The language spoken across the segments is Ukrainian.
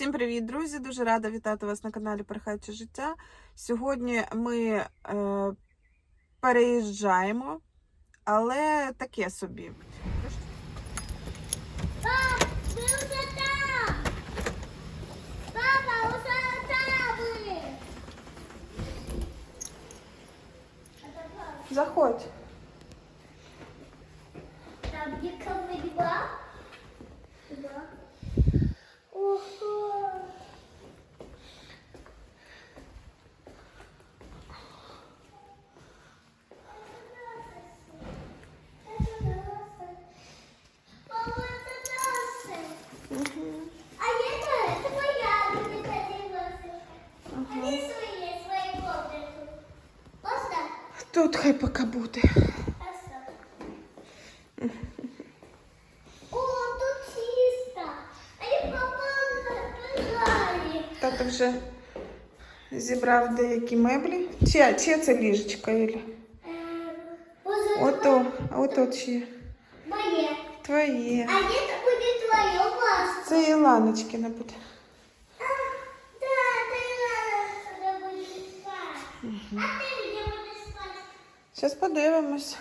Всім привіт, друзі! Дуже рада вітати вас на каналі Перхаюче життя. Сьогодні ми е, переїжджаємо, але таке собі. Вже там! Папа, уже там! Заходь. Там нікого? Нема. Тут хай поки буде. вже зібрав деякі меблі. Чи, чи це ліжечка, Ілі? Ото, ото чи Моє. твоє. А это будет твое власть. Це Іланочкина буде. А, да, ты сюда будешь спать. А ты где будешь спать? Зараз подивимось.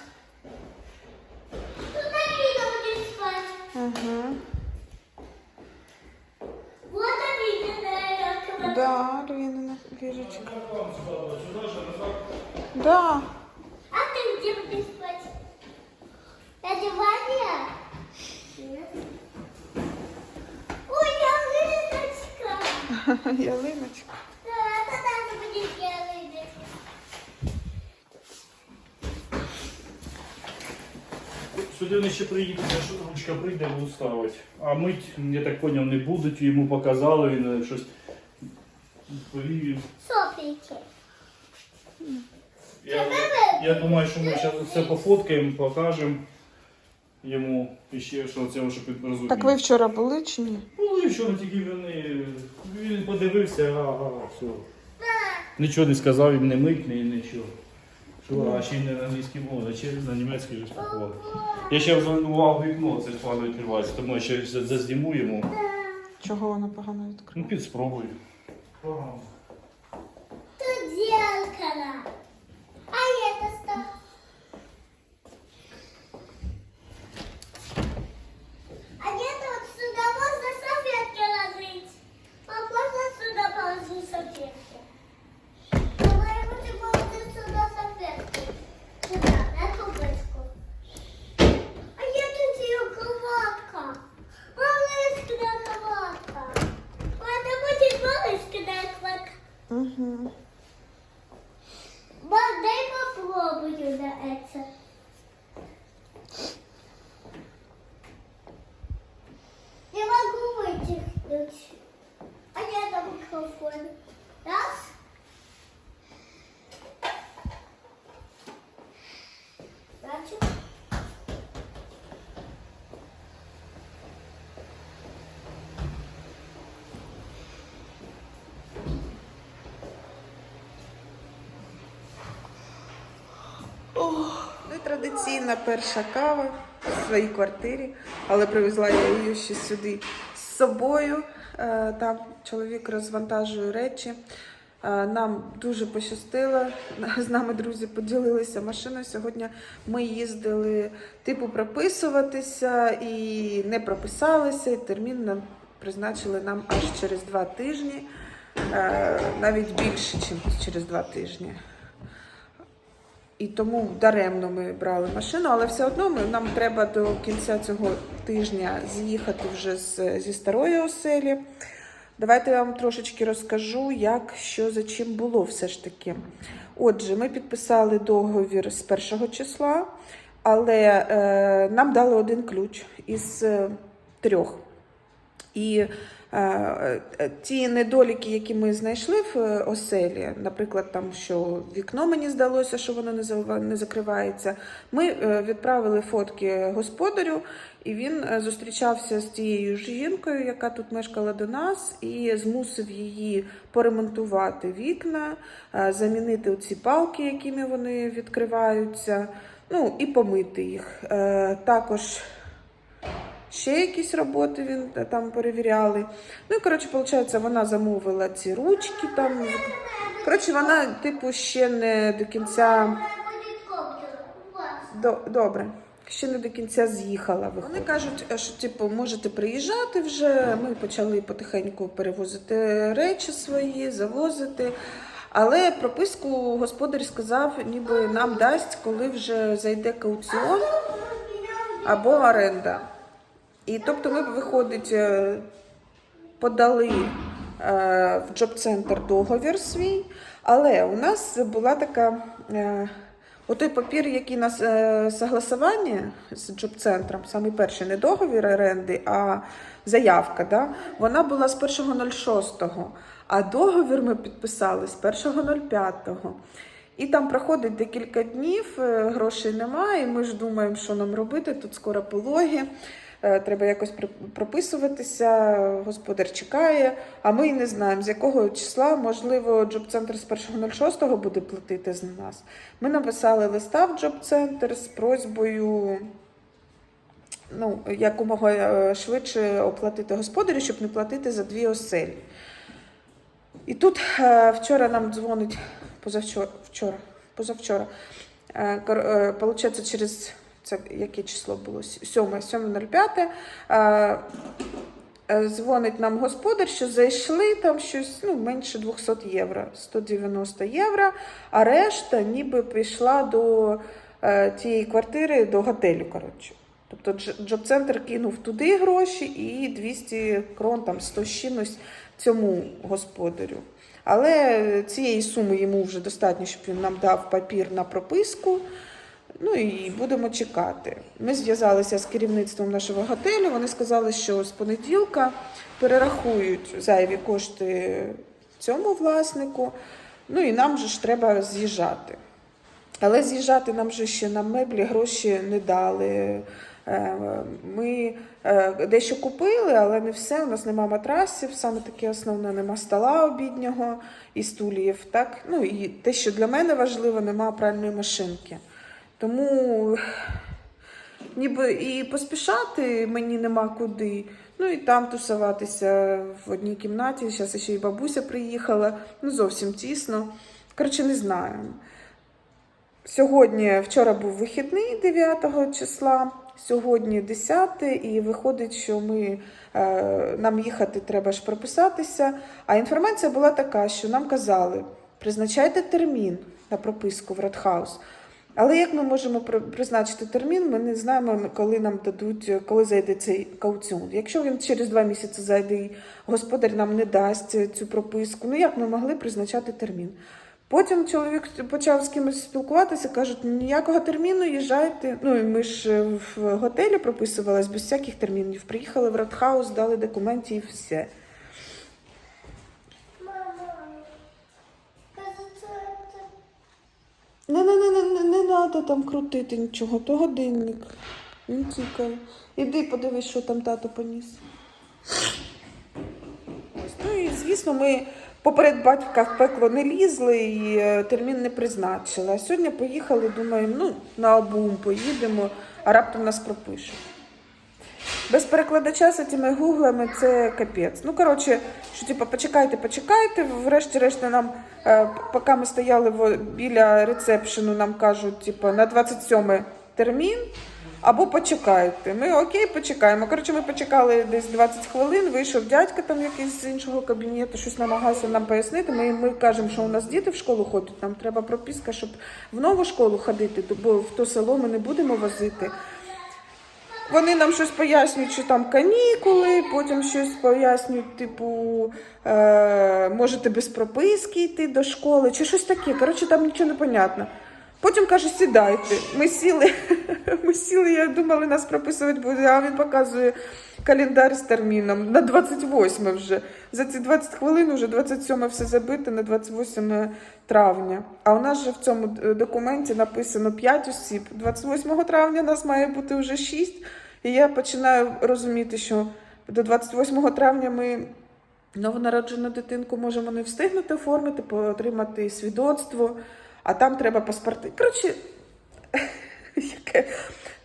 Да. А ты где будешь спать? На диване? Нет. Ой, ялиночка. Ялиночка. Да, тогда ты будешь ялиночка. Сюди вони ще приїдуть, аж ручка прийде, будуть ставити. А мить, я так зрозумів, не будуть, йому показали, він е, щось Повів. Соплики. Я, я думаю, що ми зараз все пофоткаємо, покажемо йому і ще що це щоб він. Так ви вчора були чи ні? І вчора тільки вони, він подивився, ага, все. Нічого не сказав, їм не мить, ні, нічого. Що, а ще й не на англійській мові, а через на німецькій вже спілкував. Я ще звернував вікно, це ж погано відкривається, тому я ще за- зазніму йому. Чого вона погано Ну, під спробою. Погано. Тут зеркало. Традиційна перша кава в своїй квартирі, але привезла я її ще сюди з собою. Е, Там чоловік розвантажує речі. Е, Нам дуже пощастило. З нами друзі поділилися машиною. Сьогодні ми їздили типу прописуватися і не прописалися. І термін нам призначили нам аж через два тижні, Е, навіть більше, ніж через два тижні. І тому даремно ми брали машину, але все одно ми, нам треба до кінця цього тижня з'їхати вже з, зі старої оселі. Давайте я вам трошечки розкажу, як, що за чим було все ж таки. Отже, ми підписали договір з першого числа, але е, нам дали один ключ із е, трьох. І е, е, ті недоліки, які ми знайшли в е, оселі, наприклад, там, що вікно мені здалося, що воно не, закривається, ми е, відправили фотки господарю, і він зустрічався з тією жінкою, яка тут мешкала до нас, і змусив її поремонтувати вікна, замінити оці палки, якими вони відкриваються, ну і помити їх. Е, Також ще якісь роботи він там перевіряли. Ну і коротше, виходить, вона замовила ці ручки там. Коротше, вона, типу, ще не до кінця. Добре. Ще не до кінця з'їхала. Вони кажуть, що типу можете приїжджати вже. Ми почали потихеньку перевозити речі свої, завозити. Але прописку господар сказав, ніби нам дасть, коли вже зайде кауціон або оренда. І тобто ми, виходить, е, подали е, в джоб-центр договір свій, але у нас була така. е, Отой папір, який на е, согласування з джоб-центром, саме перший не договір оренди, а заявка, да? вона була з 1.06, а договір ми підписали з 1.05. І там проходить декілька днів, е, грошей немає, і ми ж думаємо, що нам робити. Тут скоро пологи, е, треба якось прописуватися, господар чекає, а ми і не знаємо, з якого числа, можливо, джоб-центр з 1.06 буде платити з нас. Ми написали листа в джоб-центр з просьбою ну, якомога е, швидше оплатити господарю, щоб не платити за дві оселі. І тут е, вчора нам дзвонить позавчора, вчора, позавчора. Е, е, Получається, через це яке число було? 7, 7.05. Е, е, Дзвонить нам господар, що зайшли там щось ну, менше 200 євро, 190 євро, а решта ніби пішла до е, тієї квартири, до готелю. Коротше. Тобто джоб-центр кинув туди гроші і 200 крон, там 100 з чимось цьому господарю. Але цієї суми йому вже достатньо, щоб він нам дав папір на прописку. Ну і будемо чекати. Ми зв'язалися з керівництвом нашого готелю. Вони сказали, що з понеділка перерахують зайві кошти цьому власнику. Ну і нам же ж треба з'їжджати. Але з'їжджати нам же ще на меблі гроші не дали. Е, Ми е, дещо купили, але не все. У нас нема матрасів, саме таке основне, нема стола обіднього і стульїв. Так? Ну і те, що для мене важливо, нема пральної машинки. Тому ніби і поспішати мені нема куди. Ну і там тусуватися в одній кімнаті. Зараз ще й бабуся приїхала. Ну зовсім тісно. Коротше, не знаю. Сьогодні, вчора був вихідний 9 числа, сьогодні 10 і виходить, що ми, е, нам їхати треба ж прописатися. А інформація була така, що нам казали, призначайте термін на прописку в Радхаус. Але як ми можемо призначити термін, ми не знаємо, коли нам дадуть, коли зайде цей кауціон. Якщо він через два місяці зайде, і господар нам не дасть цю прописку, ну як ми могли призначати термін? Потім чоловік почав з кимось спілкуватися, кажуть, ніякого терміну їжджайте. Ну і ми ж е, в готелі прописувалась без всяких термінів. Приїхали в Радхаус, дали документи і все. Треба там крутити нічого, то годинник. Він тікає. Іди подивись, що там тато поніс. Ось. Ну і звісно, ми поперед батька в пекло не лізли і е, термін не призначили. А сьогодні поїхали, думаємо, ну, на обум поїдемо, а раптом нас пропишуть. Без перекладача з цими гуглами це капець. Ну, коротше, що типу, почекайте, почекайте. Врешті-решт нам, е, поки ми стояли в- біля рецепшену, нам кажуть, типу, на 27 термін. Або почекайте. Ми окей, почекаємо. Коротше, ми почекали десь 20 хвилин. Вийшов дядька там якийсь з іншого кабінету, щось намагався нам пояснити. Ми, ми кажемо, що у нас діти в школу ходять. Нам треба прописка, щоб в нову школу ходити, бо в то село ми не будемо возити. Вони нам щось пояснюють, що там канікули, потім щось пояснюють, типу, е, можете без прописки йти до школи, чи щось таке. Коротше, там нічого не понятно. Потім каже, сідайте. Ми сіли, ми сіли, я думала, нас прописувати буде, а він показує календар з терміном на 28 вже. За ці 20 хвилин вже 27 все забито на 28 травня. А у нас же в цьому е, документі написано 5 осіб. 28 травня нас має бути вже 6. І я починаю розуміти, що до 28 травня ми новонароджену дитинку можемо не встигнути оформити, отримати свідоцтво, а там треба паспорти. Коротше, яке.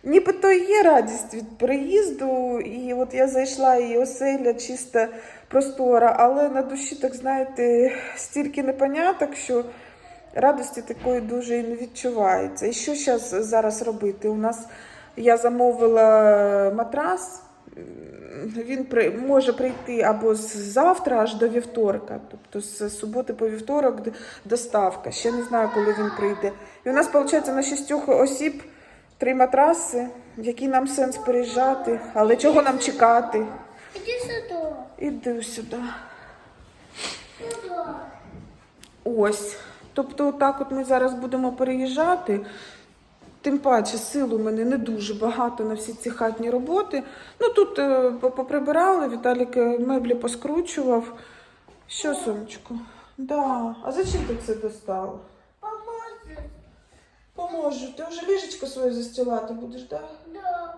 Нібито є радість від переїзду, і от я зайшла і оселя чиста простора, але на душі, так знаєте, стільки непоняток, що радості такої дуже і не відчувається. І що зараз робити? У нас я замовила матрас. Він при, може прийти або з завтра аж до вівторка, тобто з суботи по вівторок доставка. Ще не знаю, коли він прийде. І у нас виходить на шістьох осіб три матраси, в які нам сенс переїжджати, але чого нам чекати? Иди сюда. Іди сюди. Сюда. Ось. Тобто, так от ми зараз будемо переїжджати. Тим паче, сил у мене не дуже багато на всі ці хатні роботи. Ну тут е, поприбирали, Віталік е, меблі поскручував. Що, сонечко? Да. А зачем ти це достала? Поможешь? Поможу. Ти вже ліжечко своє застілати будеш, так? Да? Да.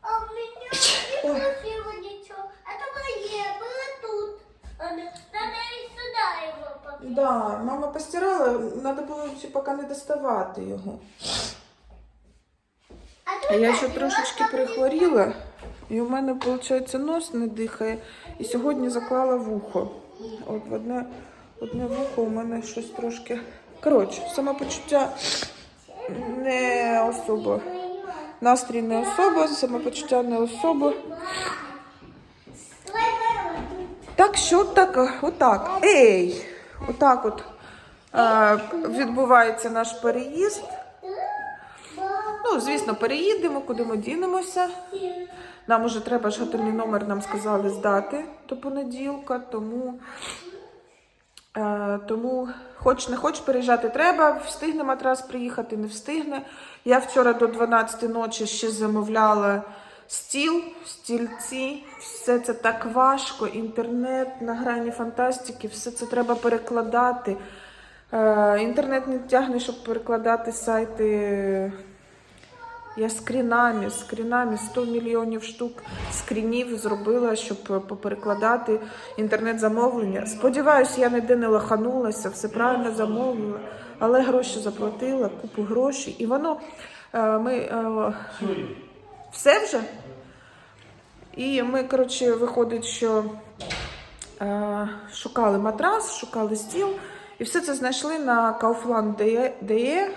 А у меня не красиво ничего. Это мое, было тут. А, ну, Да, мама постирала, треба було ще поки не доставати його. А я ще трошечки прихворіла, і у мене, виходить, нос не дихає. І сьогодні заклала вухо. От в одне, одне вухо у мене щось трошки. Коротше, самопочуття не особо. Настрій не особо, самопочуття не особо. Так що так, отак. Ей! Отак от е, відбувається наш переїзд. Ну, звісно, переїдемо, куди ми дінемося. Нам уже треба ж готельний номер, нам сказали здати до понеділка, тому, е, тому хоч не хоч переїжджати треба, встигне матрас приїхати, не встигне. Я вчора до 12 ночі ще замовляла стіл, стільці. Все це так важко, інтернет на грані фантастики, все це треба перекладати. Е, інтернет не тягне, щоб перекладати сайти. Я скрінами, скрінами 100 мільйонів штук скрінів зробила, щоб поперекладати інтернет-замовлення. Сподіваюсь, я ніде не лоханулася, все правильно замовила, але гроші заплатила, купу грошей. І воно е, ми е. Все вже. І ми, коротше, виходить, що е, шукали матрас, шукали стіл, і все це знайшли на Kaufland.de.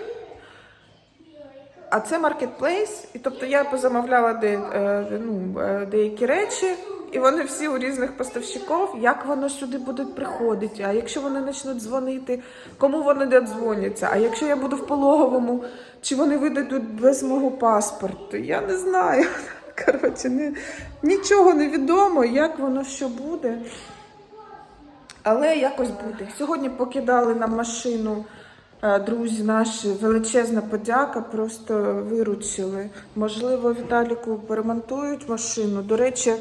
А це маркетплейс, і тобто я позамовляла де, е, ну, е, деякі речі, і вони всі у різних поставщиків, як воно сюди буде приходити, а якщо вони почнуть дзвонити, кому вони додзвоняться, а якщо я буду в пологовому, чи вони видадуть без мого паспорту, я не знаю. Коротше, не, нічого не відомо, як воно що буде. Але якось буде. Сьогодні покидали нам машину е, друзі наші. Величезна подяка, просто виручили. Можливо, Віталіку поремонтують машину. До речі,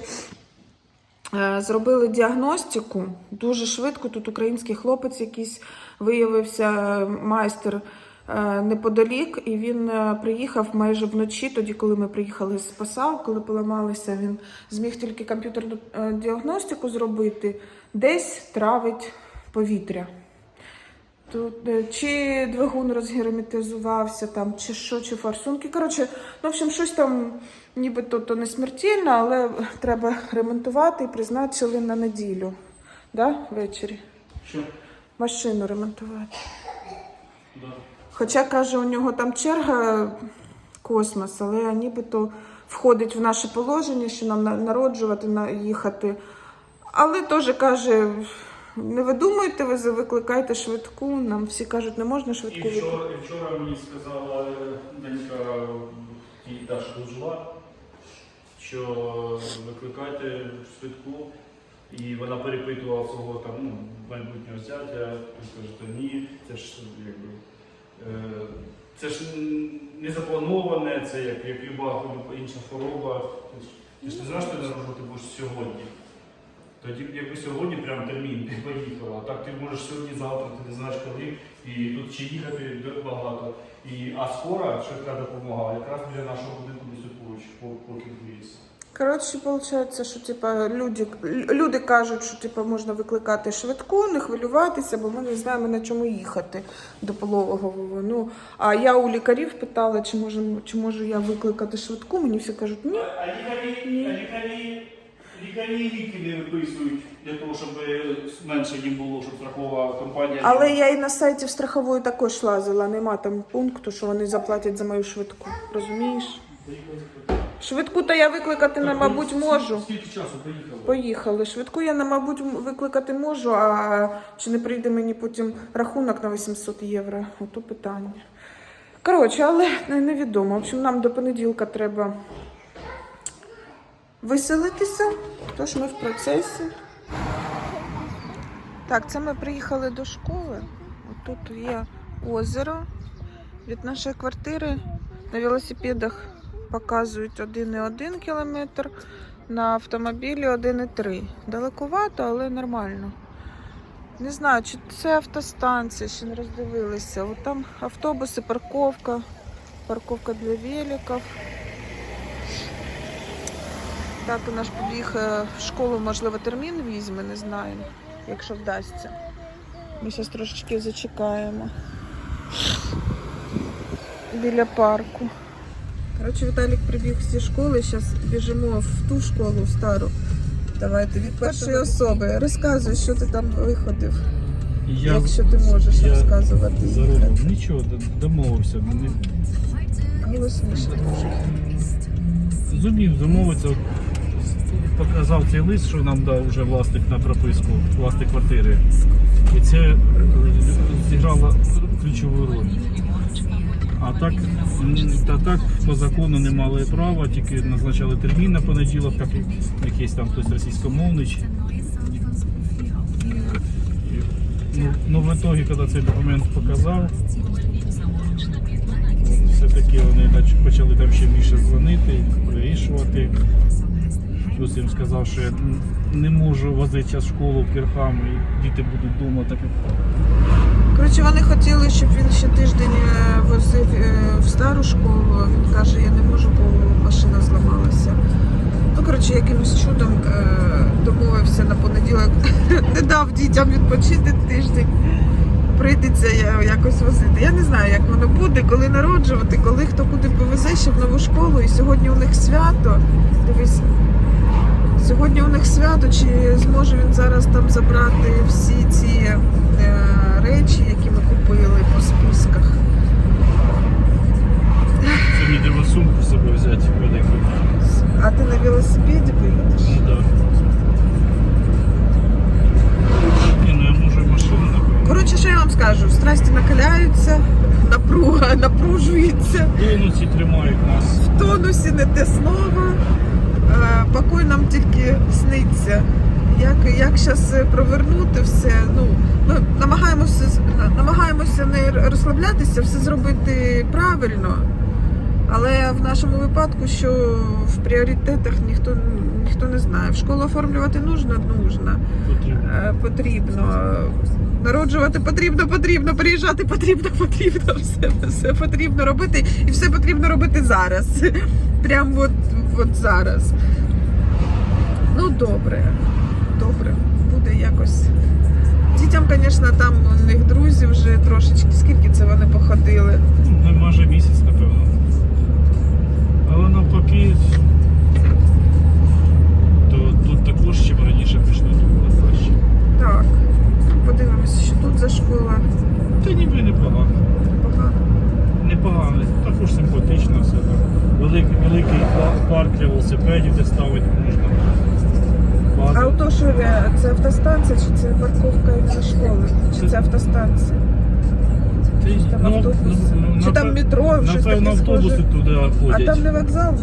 зробили діагностику дуже швидко. Тут український хлопець якийсь виявився е, майстер е, неподалік, і він е, приїхав майже вночі, тоді, коли ми приїхали з Пасау, коли поламалися, він зміг тільки комп'ютерну е, діагностику зробити, десь травить повітря. Тут, е, чи двигун розгерметизувався, там, чи що, чи форсунки. Коротше, ну, в общем, щось там нібито то не смертельно, але треба ремонтувати і призначили на неділю. Да, ввечері. Що? Машину ремонтувати. Да. Хоча каже, у нього там черга космос, але нібито входить в наше положення, що нам народжувати, їхати. Але теж каже, не ви за- викликайте швидку. Нам всі кажуть, не можна І швидку викликати. вчора, і вчора мені сказала донька тій Даша жила, що викликайте швидку. І вона перепитувала свого там, ну, майбутнього зятя, каже, то ні, це ж якби. Е, це ж не заплановане, це як, як люба інша хвороба. Ти ж- не знаєш, що ти будеш сьогодні. Тоді якби сьогодні прям термін ти поїхала, так ти можеш сьогодні, завтра, ти не знаєш коли, і тут ще їхати багато. І, а скоро швидка допомога якраз біля нашого будинку десь поруч, по, по. Коротше, виходить, що типа, люди, люди кажуть, що типа, можна викликати швидку, не хвилюватися, бо ми не знаємо на чому їхати до пологового. Ну, а я у лікарів питала, чи можу, чи можу я викликати швидку. Мені всі кажуть, ні. А лікарі, а лікарі, лікарі ліки не виписують для того, щоб менше їм було, щоб страхова компанія. Але я і на сайті в страхової також лазила, нема там пункту, що вони заплатять за мою швидку. Розумієш? Швидку то я викликати, на, мабуть, можу. Скільки часу поїхали? Поїхали. Швидку я, на, мабуть, викликати можу, а чи не прийде мені потім рахунок на 800 євро? Ото питання. Коротше, але невідомо. В общем, нам до понеділка треба виселитися, тож ми в процесі. Так, це ми приїхали до школи. Тут є озеро. Від нашої квартири на велосипедах показують 1,1 кілометр, на автомобілі 1,3. Далекувато, але нормально. Не знаю, чи це автостанція, ще не роздивилися. От там автобуси, парковка, парковка для великів. Тато наш побіг е, в школу, можливо, термін візьме, не знаю, якщо вдасться. Ми зараз трошечки зачекаємо біля парку. Коротше, Віталік прибіг зі школи, зараз біжимо в ту школу, стару. Давайте від першої особи. Розказуй, що ти там виходив, Я, якщо ти можеш я розказувати. заробив. Нічого, домовився. Не- Голосніше дуже. Зумів домовитися. Показав цей лист, що нам дав вже власник на прописку, власник квартири. І це е, зіграло ключову роль. А так, та так по закону не мали права, тільки назначали термін на понеділок, так як якийсь там хтось російськомовний. Ну, ну в итоге, коли цей документ показав, все-таки вони почали там ще більше дзвонити, вирішувати. Плюс їм сказав, що я не можу возити зараз в школу в Кірхам, і діти будуть вдома. Так Коротше, вони хотіли, щоб він ще тиждень е, возив е, в стару школу. Він каже, я не можу, бо машина зламалася. Ну, коротше, якимось чудом е, домовився на понеділок, не дав дітям відпочити тиждень. Прийдеться я- якось возити. Я не знаю, як воно буде, коли народжувати, коли хто куди повезе ще в нову школу. І сьогодні у них свято. Дивись, Сьогодні у них свято, чи зможе він зараз там забрати всі ці е, речі, які ми купили по списках. це мені треба сумку з собою взяти велику. А ти на велосипеді поїдеш? Ну, да. Ні, ну я можу машину. Коротше, що я вам скажу? Страсті накаляються, напруга напружується, В Тонусі тримають нас. в тонусі не те слово. Покой нам тільки сниться. Як, як зараз провернути все, ну, ми намагаємося, намагаємося не розслаблятися, все зробити правильно. Але в нашому випадку, що в пріоритетах ніхто, ніхто не знає. В школу оформлювати нужно, нужно. Потрібно. Е, потрібно. Народжувати потрібно, потрібно, приїжджати потрібно, потрібно, все, все потрібно робити і все потрібно робити зараз. Прямо от, от зараз. Ну, добре, добре, буде якось. Дітям, звісно, там у них друзі вже трошечки, скільки це вони походили. Ну, майже місяць, напевно. Але навпаки, то тут також чим раніше пішли, то було краще. Так, подивимося, що тут за школа. Та ніби непогано. Погано. Непогано, також симпатично все так. Великий, великий парк для велосипедів, де ставити можна. А е, це автостанція чи це парковка іменно школи? Чи це автостанція? Та й- Там ну, автобус. ну, Чи там метро, щось Напевно, автобуси схоже. туди А ходять. там не вокзал?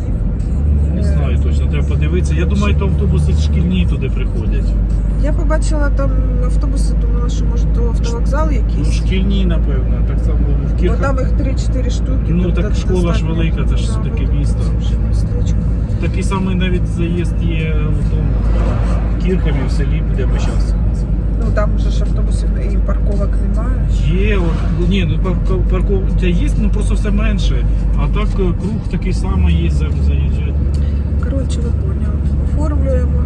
Не знаю точно, треба подивитися. Я думаю, то автобуси шкільні туди приходять. Я побачила там автобуси, думала, що може то автовокзал Ну, якийсь. шкільні, напевно, так само в Бо Кірхах. там їх 3-4 штуки. Ну, тобто так школа ж достатньо. велика, це ж Да, таке місто. містечко. Такий самий навіть заїзд є в тому в в селі, де ми. Ну там вже ж автобусів і парковок немає. Є, от, ні, ну парко- парковка є, ну просто все менше. А так е, круг такий самий є, за- заїжджать. Коротше, ви поняли. Оформлюємо,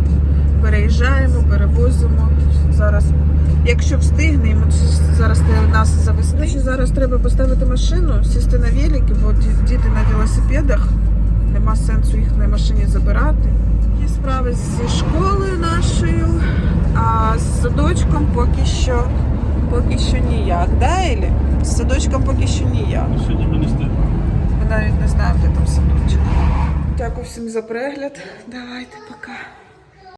переїжджаємо, перевозимо. Зараз, якщо встигнемо, зараз нас завести. Зараз треба поставити машину, сісти на велики, бо діти на велосипедах. Нема сенсу їх на машині забирати. Є справи зі школою нашою, а з садочком поки що, поки що ніяк. Да, Елі? З садочком поки що ніяк. Сьогодні ми не встигли. Ми навіть не знаємо, де там садочок. Дякую всім за перегляд. Давайте, пока.